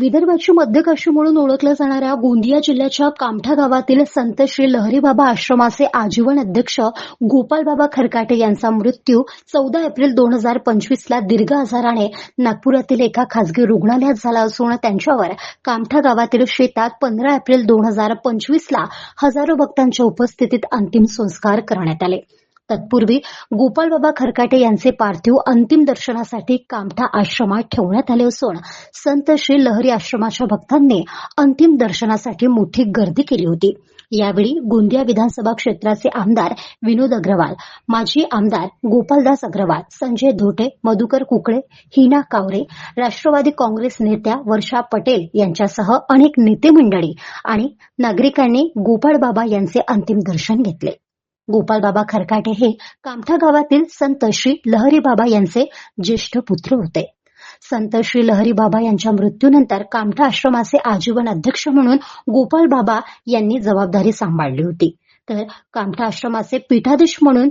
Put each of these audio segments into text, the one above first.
विदर्भाची मध्यकाशी म्हणून ओळखल्या जाणाऱ्या गोंदिया जिल्ह्याच्या कामठा गावातील संत श्री लहरीबाबा आश्रमाचे आजीवन अध्यक्ष गोपालबाबा खरकाटे यांचा मृत्यू चौदा एप्रिल दोन हजार पंचवीसला दीर्घ आजाराने नागपुरातील एका खासगी रुग्णालयात झाला असून त्यांच्यावर कामठा गावातील शेतात पंधरा एप्रिल दोन हजार पंचवीसला हजारो भक्तांच्या उपस्थितीत अंतिम संस्कार करण्यात आले. तत्पूर्वी गोपालबाबा खरकाटे यांचे पार्थिव अंतिम दर्शनासाठी कामठा आश्रमात ठेवण्यात आले असून संत श्री लहरी आश्रमाच्या भक्तांनी अंतिम दर्शनासाठी मोठी गर्दी केली होती. यावेळी गोंदिया विधानसभा क्षेत्राचे आमदार विनोद अग्रवाल माजी आमदार गोपालदास अग्रवाल संजय धोटे मधुकर कुकडे हिना कावरे राष्ट्रवादी काँग्रेस नेत्या वर्षा पटेल यांच्यासह अनेक नेते मंडळी आणि नागरिकांनी गोपाळबाबा यांचे अंतिम दर्शन घेतले. गोपालबाबा खरकाटे हे कामठा गावातील संत श्री लहरी बाबा यांचे ज्येष्ठ पुत्र होते. संत श्री लहरी बाबा यांच्या मृत्यूनंतर कामठा आश्रमाचे आजीवन अध्यक्ष म्हणून गोपाल बाबा यांनी जबाबदारी सांभाळली होती. तर कामठा आश्रमाचे पीठाधीश म्हणून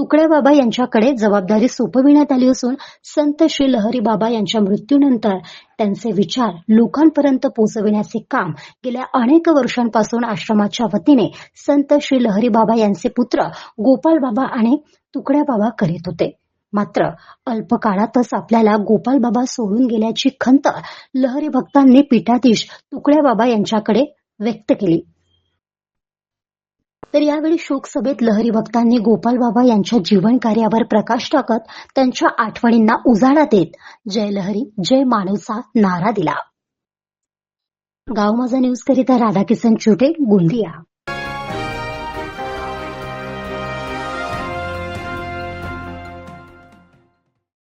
तुकड्या बाबा यांच्याकडे जबाबदारी सोपविण्यात आली असून संत श्री लहरी बाबा यांच्या मृत्यूनंतर त्यांचे विचार लोकांपर्यंत पोहोचविण्याचे काम गेल्या अनेक वर्षांपासून आश्रमाच्या वतीने संत श्री लहरी बाबा यांचे पुत्र गोपाल बाबा आणि तुकड्या बाबा करीत होते. मात्र अल्प काळातच आपल्याला गोपाल बाबा सोडून गेल्याची खंत लहरी भक्तांनी पीठाधीश तुकड्या बाबा यांच्याकडे व्यक्त केली. तर यावेळी शोकसभेत लहरी भक्तांनी गोपाल बाबा यांच्या जीवन कार्यावर प्रकाश टाकत त्यांच्या आठवणींना उजाळा देत जय लहरी जय मानवचा नारा दिला. गाव माझा न्यूज करिता राधाकिसन चुटे गोंदिया.